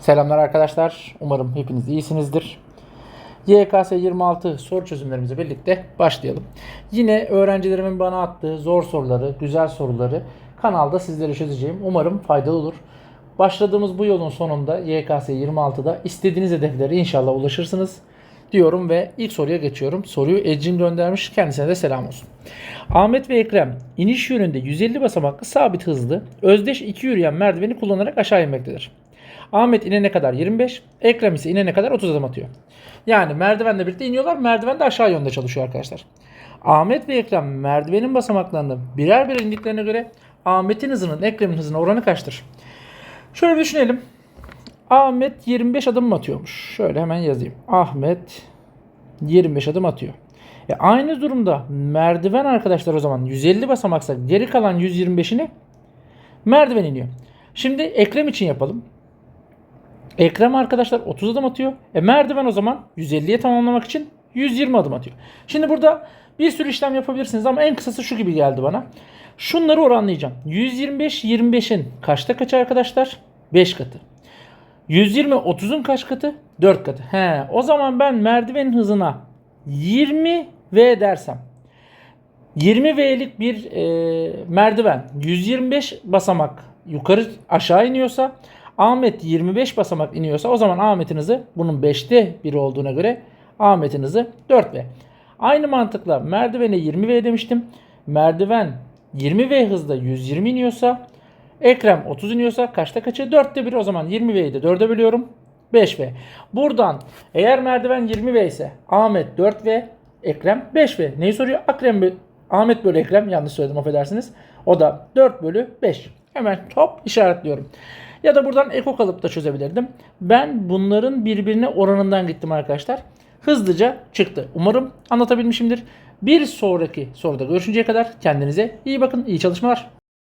Selamlar arkadaşlar. Umarım hepiniz iyisinizdir. YKS 26 soru çözümlerimizle birlikte başlayalım. Yine öğrencilerimin bana attığı zor soruları, güzel soruları kanalda sizlere çözeceğim. Umarım faydalı olur. Başladığımız bu yolun sonunda YKS 26'da istediğiniz hedeflere inşallah ulaşırsınız diyorum ve ilk soruya geçiyorum. Soruyu Ecim göndermiş. Kendisine de selam olsun. Ahmet ve Ekrem iniş yönünde 150 basamaklı sabit hızlı özdeş iki yürüyen merdiveni kullanarak aşağı inmektedir. Ahmet inene kadar 25, Ekrem ise inene kadar 30 adım atıyor. Yani merdivenle birlikte iniyorlar. Merdiven de aşağı yönde çalışıyor arkadaşlar. Ahmet ve Ekrem merdivenin basamaklarını birer birer indiklerine göre Ahmet'in hızının Ekrem'in hızına oranı kaçtır? Şöyle düşünelim. Ahmet 25 adım mı atıyormuş? Şöyle hemen yazayım. Ahmet 25 adım atıyor. E aynı durumda merdiven arkadaşlar o zaman 150 basamaksa geri kalan 125'ini merdiven iniyor. Şimdi Ekrem için yapalım. Ekrem arkadaşlar 30 adım atıyor. E merdiven o zaman 150'ye tamamlamak için 120 adım atıyor. Şimdi burada bir sürü işlem yapabilirsiniz ama en kısası şu gibi geldi bana. Şunları oranlayacağım. 125 25'in kaçta kaçı arkadaşlar? 5 katı. 120 30'un kaç katı? 4 katı. He, o zaman ben merdivenin hızına 20 V dersem 20 V'lik bir e, merdiven 125 basamak yukarı aşağı iniyorsa Ahmet 25 basamak iniyorsa o zaman Ahmet'in hızı bunun 5'te biri olduğuna göre Ahmet'in hızı 4V. Aynı mantıkla merdivene 20V demiştim. Merdiven 20V hızda 120 iniyorsa Ekrem 30 iniyorsa kaçta kaçı? 4'te 1 o zaman 20V'yi de 4'e bölüyorum. 5V. Buradan eğer merdiven 20V ise Ahmet 4V, Ekrem 5V. Neyi soruyor? Akrem Ahmet bölü Ekrem yanlış söyledim affedersiniz. O da 4 bölü 5. Hemen top işaretliyorum. Ya da buradan eko kalıp da çözebilirdim. Ben bunların birbirine oranından gittim arkadaşlar. Hızlıca çıktı. Umarım anlatabilmişimdir. Bir sonraki soruda görüşünceye kadar kendinize iyi bakın. İyi çalışmalar.